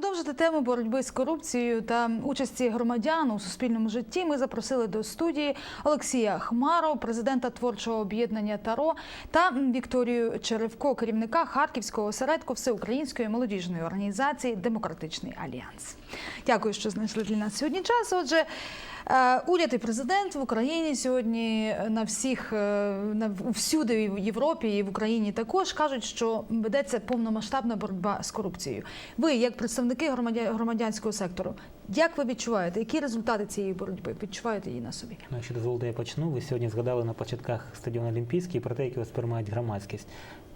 продовжити тему боротьби з корупцією та участі громадян у суспільному житті, ми запросили до студії Олексія Хмаро, президента творчого об'єднання Таро, та Вікторію Черевко, керівника Харківського осередку Всеукраїнської молодіжної організації Демократичний альянс. Дякую, що знайшли для нас сьогодні час. Отже. е, Уряд і президент в Україні сьогодні на всіх е, на всюди в Європі і в Україні також кажуть, що ведеться повномасштабна боротьба з корупцією. Ви, як представники громадянського сектору, як ви відчуваєте, які результати цієї боротьби відчуваєте її на собі? Ну, Якщо дозволите, я почну. Ви сьогодні згадали на початках стадіон Олімпійський про те, як його сприймають громадськість.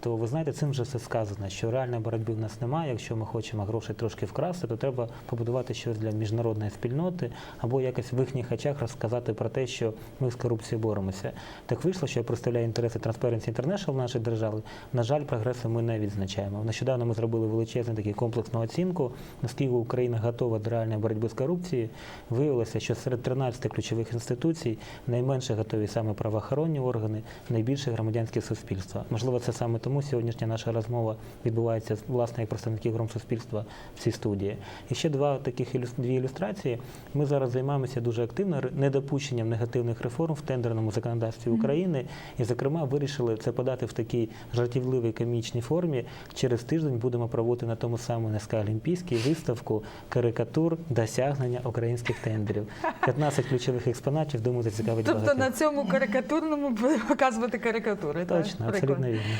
То ви знаєте, цим вже все сказано, що реальної боротьби в нас немає. Якщо ми хочемо грошей трошки вкрасти, то треба побудувати щось для міжнародної спільноти або якось в їхніх очах розказати про те, що ми з корупцією боремося. Так вийшло, що я представляю інтереси Transparency International нашої держави. На жаль, прогресу ми не відзначаємо. Нещодавно ми зробили величезну таку комплексну оцінку, наскільки Україна готова до реальної боротьби з корупцією. Виявилося, що серед 13 ключових інституцій найменше готові саме правоохоронні органи, найбільше громадянське суспільство. Можливо, це саме тому сьогоднішня наша розмова відбувається власне як представників громсуспільства в цій студії. І ще два таких дві ілюстрації. Ми зараз займаємося дуже активно недопущенням негативних реформ в тендерному законодавстві України. І, зокрема, вирішили це подати в такій жартівливій комічній формі. Через тиждень будемо проводити на тому самому НСК Олімпійській виставку карикатур досягнення українських тендерів. 15 ключових експонатів, думаю, зацікавить Тобто багатьох. на цьому карикатурному показувати карикатури. так? Точно, Прикольно. абсолютно вірно.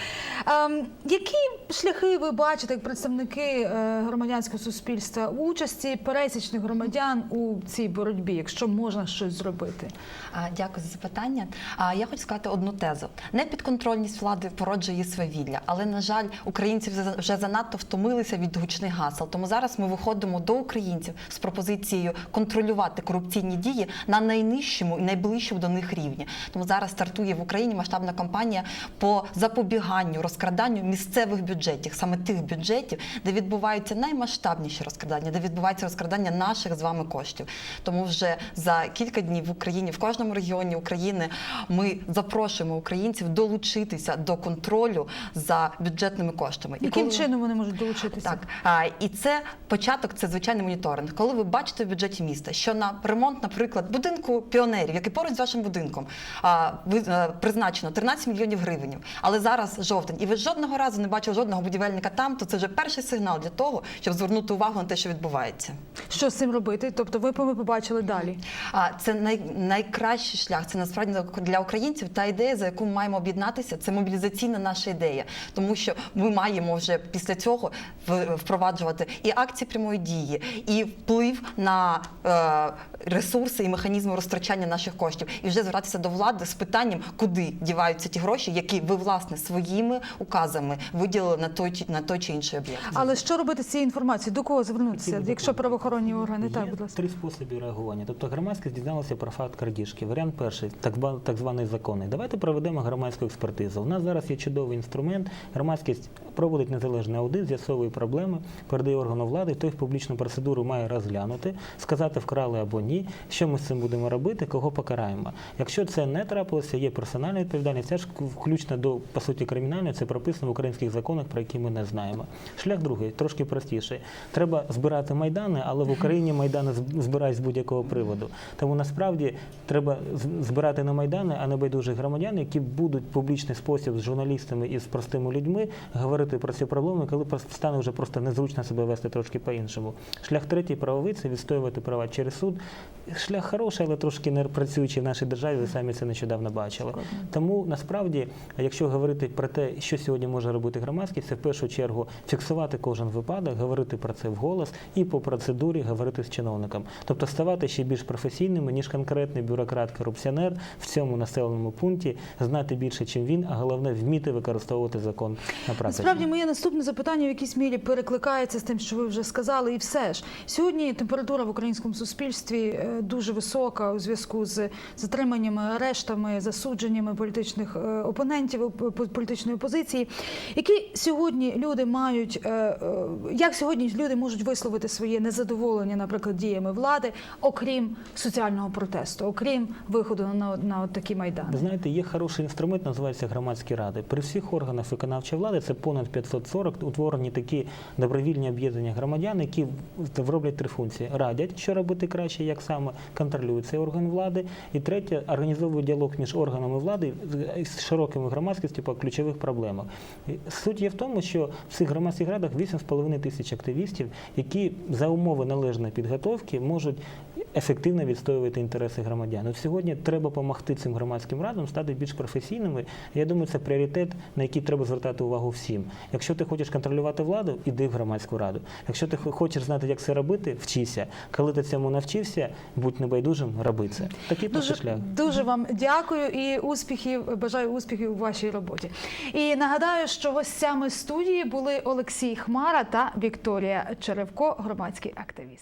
Ем, які шляхи ви бачите як представники е, громадянського суспільства участі пересічних громадян у цій боротьбі, якщо можна щось зробити? Дякую за запитання. Я хочу сказати одну тезу: непідконтрольність влади породжує свавілля, але на жаль, українці вже занадто втомилися від гучних гасел. Тому зараз ми виходимо до українців з пропозицією контролювати корупційні дії на найнижчому і найближчому до них рівні. Тому зараз стартує в Україні масштабна кампанія по запобіганню розкраданню місцевих бюджетів, саме тих бюджетів, де відбуваються наймасштабніші розкрадання, де відбувається розкрадання наших з вами коштів. Тому вже за кілька днів в Україні, в кожному регіоні України, ми запрошуємо українців долучитися до контролю за бюджетними коштами. І Яким коли- чином вони можуть долучитися? так, а, і це початок, це звичайний моніторинг. Коли ви бачите в бюджеті міста, що на ремонт, наприклад, будинку піонерів, який поруч з вашим будинком, а, ви, е, призначено 13 мільйонів гривень, але зараз жовтень, і ви жодного разу не бачили жодного будівельника там, то це вже перший сигнал для того, щоб звернути увагу на те, що відбувається. Що з цим робити? Тобто, ви побачили далі. А це най, найкращий шлях. Це насправді для українців та ідея, за яку ми маємо об'єднатися. Це мобілізаційна наша ідея, тому що ми маємо вже після цього впроваджувати і акції прямої дії, і вплив на е, ресурси і механізми розтрачання наших коштів, і вже звертатися до влади з питанням, куди діваються ті гроші, які ви власне своїми указами виділили на той чи- на той чи інший об'єкт. Але що робити з цією інформацією? До кого звернутися? Якщо правоохоронні органи, Є так, будь ласка. три способи реагування. Тобто громадськість дізналася про факт крадіжки. Варіант перший, так, так званий законний. Давайте проведемо громадську експертизу. У нас зараз є чудовий інструмент. Громадськість проводить незалежний аудит, з'ясовує проблеми, передає органу влади, той в публічну процедуру має розглянути, сказати, вкрали або ні, що ми з цим будемо робити, кого покараємо. Якщо це не трапилося, є персональна відповідальність, це ж включно до по суті кримінальної, це прописано в українських законах, про які ми не знаємо. Шлях другий, трошки простіший. Треба збирати майдани, але в Україні майдани збирають з будь-якого приводу. Тому насправді треба збирати на майдани, а не байдужих громадян, які будуть в публічний спосіб з журналістами і з простими людьми говорити про ці проблеми, коли стане вже просто незручно себе вести трошки по-іншому. Шлях третій правовий це відстоювати права через суд. Шлях хороший, але трошки не працюючий в нашій державі. Ви самі це нещодавно бачили. Тому насправді, якщо говорити про те, що сьогодні може робити громадськість, це в першу чергу фіксувати кожен випадок, говорити про це вголос і по процедурі говорити з чиновником. Тобто ставати ще більш професійними, ніж конкретний бюрократ-корупціонер в цьому населеному пункті, знати більше, чим він, а головне вміти використовувати закон на практиці. Насправді, моє наступне запитання в якійсь мірі перекликається з тим, що ви вже сказали, і все ж сьогодні температура в українському суспільстві е, дуже висока у зв'язку з затриманнями, арештами, засудженнями політичних е, опонентів оп- політичної опозиції. Які сьогодні люди мають, е, е, як сьогодні люди можуть висловити своє незадоволення, наприклад, діями влади, окрім соціального протесту, окрім виходу на, на такі майдани? Ви знаєте, є хороший інструмент, називається громадські ради. При всіх органах виконавчої влади це понад понад 540 утворені такі добровільні об'єднання громадян, які роблять три функції: радять, що робити краще, як саме контролюють цей орган влади. І третє, організовують діалог між органами влади з широкими громадськістю по ключових проблемах. Суть є в тому, що в цих громадських радах 8,5 тисяч активістів, які за умови належної підготовки можуть ефективно відстоювати інтереси громадян. От сьогодні треба допомогти цим громадським радам стати більш професійними. Я думаю, це пріоритет, на який треба звертати увагу всім. Якщо ти хочеш контролювати владу, іди в громадську раду. Якщо ти хочеш знати, як це робити, вчися. Коли ти цьому навчився, будь небайдужим, роби це. Такий Дуже, шлях. дуже вам дякую і успіхів. Бажаю успіхів у вашій роботі. І нагадаю, що гостями студії були Олексій Хмара та Вікторія Черевко, громадські активісти.